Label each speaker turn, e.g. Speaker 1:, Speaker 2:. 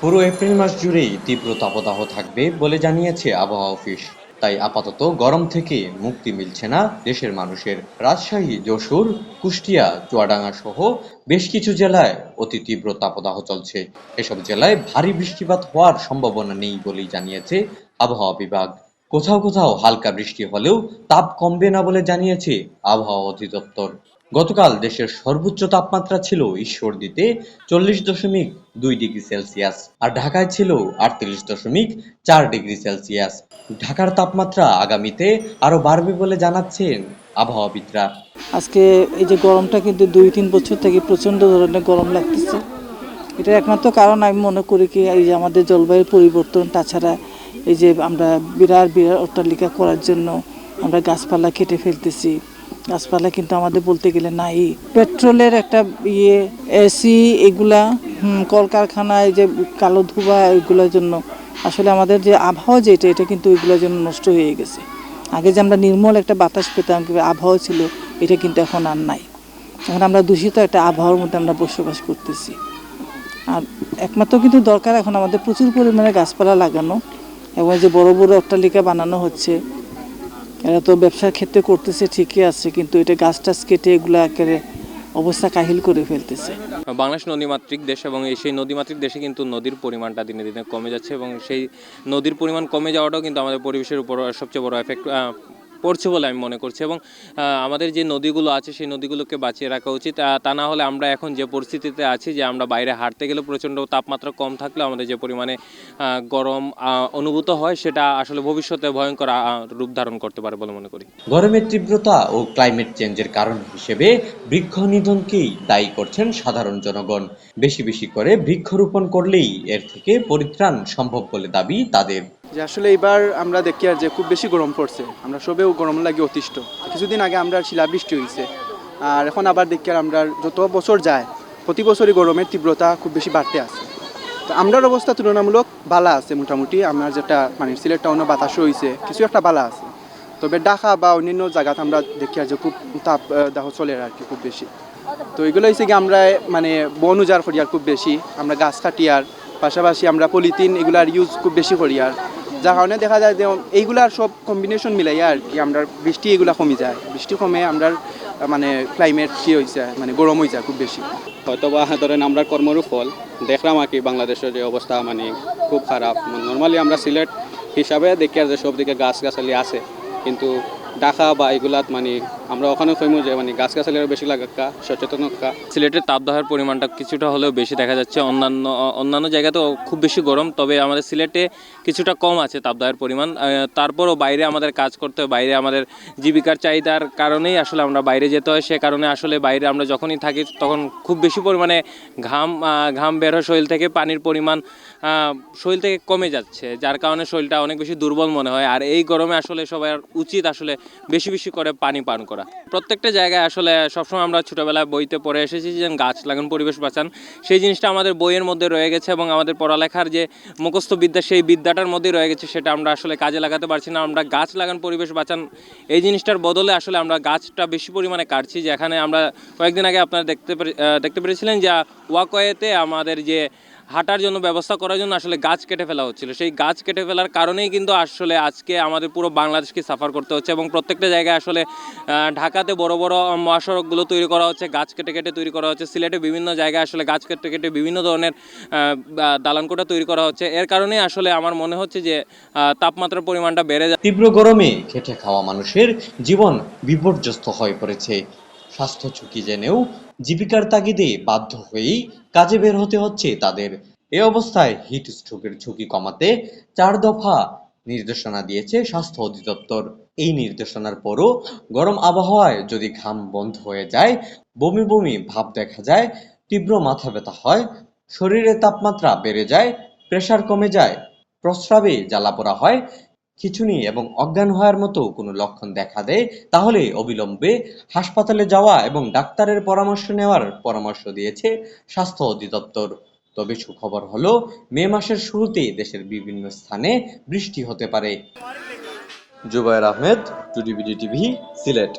Speaker 1: পুরো এপ্রিল মাস জুড়েই তীব্র তাপদাহ থাকবে বলে জানিয়েছে আবহাওয়া অফিস। তাই আপাতত গরম থেকে মুক্তি মিলছে না দেশের মানুষের। রাজশাহী, যশোর, কুষ্টিয়া, চুয়াডাঙ্গা সহ বেশ কিছু জেলায় অতি তীব্র তাপদাহ চলছে। এসব জেলায় ভারী বৃষ্টিপাত হওয়ার সম্ভাবনা নেই বলেই জানিয়েছে আবহাওয়া বিভাগ। কোথাও কোথাও হালকা বৃষ্টি হলেও তাপ কমবে না বলে জানিয়েছে আবহাওয়া অধিদপ্তর। গতকাল দেশের সর্বোচ্চ তাপমাত্রা ছিল ঈশ্বরদীতে চল্লিশ দশমিক দুই ডিগ্রি সেলসিয়াস আর ঢাকায় ছিল আটত্রিশ দশমিক চার ডিগ্রি সেলসিয়াস। ঢাকার তাপমাত্রা আগামীতে আরও বাড়বে বলে জানাচ্ছেন আবহাওয়াবিদরা।
Speaker 2: আজকে এই যে গরমটা কিন্তু দুই তিন বছর থেকে প্রচণ্ড ধরনের গরম লাগতেছে। এটার একমাত্র কারণ আমি মনে করি কি, এই যে আমাদের জলবায়ুর পরিবর্তন, তাছাড়া এই যে আমরা বিরাট বিরাট অট্টালিকা করার জন্য আমরা গাছপালা কেটে ফেলতেছি। গাছপালা কিন্তু আমাদের বলতে গেলে নাই। পেট্রোলের একটা ইয়ে এসি এগুলা কলকারখানায় যে কালো ধোঁয়া এগুলোর জন্য। আসলে আমাদের যে আবহাওয়া যেটা, এটা কিন্তু এগুলোর জন্য নষ্ট হয়ে গেছে। আগে যে আমরা নির্মল একটা বাতাস পেতাম কিংবা আবহাওয়া ছিল, এটা কিন্তু এখন আর নাই। এখন আমরা দূষিত একটা আবহাওয়ার মধ্যে আমরা বসবাস করতেছি। আর একমাত্র কিন্তু দরকার এখন আমাদের প্রচুর পরিমাণে গাছপালা লাগানো এবং যে বড় বড় অট্টালিকা বানানো হচ্ছে এরা তো ব্যবসার ক্ষেত্রে করতেছে, ঠিকই আছে, কিন্তু এটা গাছ টাছ কেটে এগুলো একেবারে অবস্থা কাহিল করে ফেলতেছে।
Speaker 3: বাংলাদেশ নদীমাতৃক দেশ এবং সেই নদীমাতৃক দেশে কিন্তু নদীর পরিমাণটা দিনে দিনে কমে যাচ্ছে এবং সেই নদীর পরিমাণ কমে যাওয়াটাও কিন্তু আমাদের পরিবেশের উপর সবচেয়ে বড় এফেক্ট পড়ছে বলে আমি মনে করছি এবং আমাদের যে নদীগুলো আছে সেই নদীগুলোকে বাঁচিয়ে রাখা উচিত। তা না হলে আমরা এখন যে পরিস্থিতিতে আছি যে আমরা বাইরে হাঁটতে গেলে প্রচণ্ড তাপমাত্রা কম থাকলে আমাদের যে পরিমাণে গরম অনুভূত হয় সেটা আসলে ভবিষ্যতে ভয়ঙ্কর রূপ ধারণ করতে পারে বলে মনে করি।
Speaker 1: গরমের তীব্রতা ও ক্লাইমেট চেঞ্জের কারণ হিসেবে বৃক্ষ নিধনকেই দায়ী করছেন সাধারণ জনগণ। বেশি বেশি করে বৃক্ষরোপণ করলেই এর থেকে পরিত্রাণ সম্ভব বলে দাবি তাদের।
Speaker 4: যে আসলে এবার আমরা দেখি আর যে খুব বেশি গরম পড়ছে। আমরা সবেও গরম লাগে অতিষ্ঠ। কিছুদিন আগে আমরা শিলাবৃষ্টি হয়েছে আর এখন আবার দেখি আর আমরা যত বছর যায়, প্রতি বছরই গরমের তীব্রতা খুব বেশি বাড়তে আছে। তো আমরার অবস্থা তুলনামূলক বালা আছে মোটামুটি। আমার যেটা মানে সিলেট টাউনে বাতাসও হয়েছে কিছু একটা বালা আছে। তবে ঢাকা বা অন্যান্য জায়গাতে আমরা দেখি যে খুব তাপ দাহ চলে আর কি, খুব বেশি। তো এগুলো হচ্ছে কি আমরা মানে বন উজাড় করি আর খুব বেশি। আমরা গাছ কাটি আর পাশাপাশি আমরা পলিথিন এগুলার ইউজ খুব বেশি করি আর। যার কারণে দেখা যায় যে এইগুলার সব কম্বিনেশন মিলাইয়া আর কি আমরা বৃষ্টি এগুলা কমে যায়। বৃষ্টি কমে আমরা মানে ক্লাইমেট কি হয়েছে মানে গরম হয়ে যায় খুব বেশি।
Speaker 5: হয়তো বা ধরেন আমরা কর্মরও ফল দেখলাম আর কি বাংলাদেশের যে অবস্থা মানে খুব খারাপ। নর্মালি আমরা সিলেট হিসাবে দেখি আর যে সব দিকে গাছ গাছালি আছে। কিন্তু ঢাকা বা এগুলাত মানে আমরা ওখানে কইমু যে মানে গাছ গাছালি আরও বেশি লাগাক্কা সচেতন হক্কা
Speaker 3: সিলেটের তাপদাহের পরিমাণটা কিছুটা হলেও বেশি দেখা যাচ্ছে। অন্যান্য অন্যান্য জায়গাতেও খুব বেশি গরম, তবে আমাদের সিলেটে কিছুটা কম আছে তাপদাহের পরিমাণ। তারপরও বাইরে আমাদের কাজ করতে হয়, বাইরে আমাদের জীবিকার চাহিদার কারণেই আসলে আমরা বাইরে যেতে হয়। সে কারণে আসলে বাইরে আমরা যখনই থাকি তখন খুব বেশি পরিমাণে ঘাম ঘাম বের হয় শরীর থেকে, পানির পরিমাণ শরীর থেকে কমে যাচ্ছে, যার কারণে শরীরটা অনেক বেশি দুর্বল মনে হয়। আর এই গরমে আসলে সবার উচিত আসলে বেশি বেশি করে পানি পান করা। প্রত্যেকটা জায়গায় আসলে সবসময় আমরা ছোটোবেলায় বইতে পড়ে এসেছি যে গাছ লাগান, পরিবেশ বাঁচান। সেই জিনিসটা আমাদের বইয়ের মধ্যে রয়ে গেছে এবং আমাদের পড়ালেখার যে মুখস্থ বিদ্যা, সেই বিদ্যাটার মধ্যেই রয়ে গেছে, সেটা আমরা আসলে কাজে লাগাতে পারছি না। আমরা গাছ লাগান, পরিবেশ বাঁচান, এই জিনিসটার বদলে আসলে আমরা গাছটা বেশি পরিমাণে কাটছি, যেখানে আমরা কয়েকদিন আগে আপনারা দেখতে দেখতে পেরেছিলেন যে ওয়াকওয়েতে আমাদের যে হাঁটার জন্য, ব্যবস্থা করার জন্য আসলে গাছ কেটে ফেলা হচ্ছিল। সেই গাছ কেটে ফেলার কারণেই কিন্তু আসলে আজকে আমাদের পুরো বাংলাদেশকে সাফার করতে হচ্ছে এবং প্রত্যেকটা জায়গায় আসলে ঢাকাতে বড় বড় মহাসড়কগুলো তৈরি করা হচ্ছে, গাছ কেটে কেটে তৈরি করা হচ্ছে, সিলেটে বিভিন্ন জায়গায় আসলে গাছ কেটে কেটে বিভিন্ন ধরনের বা- তৈরি করা হচ্ছে। এর কারণেই আসলে আমার মনে হচ্ছে যে তাপমাত্রার পরিমাণটা বেড়ে যায়
Speaker 1: তীব্র গরমে খেটে খাওয়া মানুষের জীবন বিপর্যস্ত হয়ে পড়েছে। স্বাস্থ্য ঝুঁকি জেনেও জীবিকার তাগিদে বাধ্য হয়েই কাজে বের হতে হচ্ছে তাদের। এ অবস্থায় হিট স্ট্রোকের ঝুঁকি কমাতে চার দফা নির্দেশনা দিয়েছে স্বাস্থ্য অধিদপ্তর। এই নির্দেশনার পরও গরম আবহাওয়ায় যদি ঘাম বন্ধ হয়ে যায়, বমি বমি ভাব দেখা যায়, তীব্র মাথা ব্যথা হয়, শরীরের তাপমাত্রা বেড়ে যায় প্রেসার কমে যায়, প্রস্রাবে জ্বালাপোড়া হয় খিঁচুনি এবং অজ্ঞান হওয়ার মতো কোনো লক্ষণ দেখা দেয়, তাহলে অবিলম্বে হাসপাতালে যাওয়া এবং ডাক্তারের পরামর্শ নেওয়ার পরামর্শ দিয়েছে স্বাস্থ্য অধিদপ্তর। তবে সুখবর হলো, মে মাসের শুরুতেই দেশের বিভিন্ন স্থানে বৃষ্টি হতে পারে। জুবায়ের আহমেদ টুডিবিডি টিভি, সিলেট।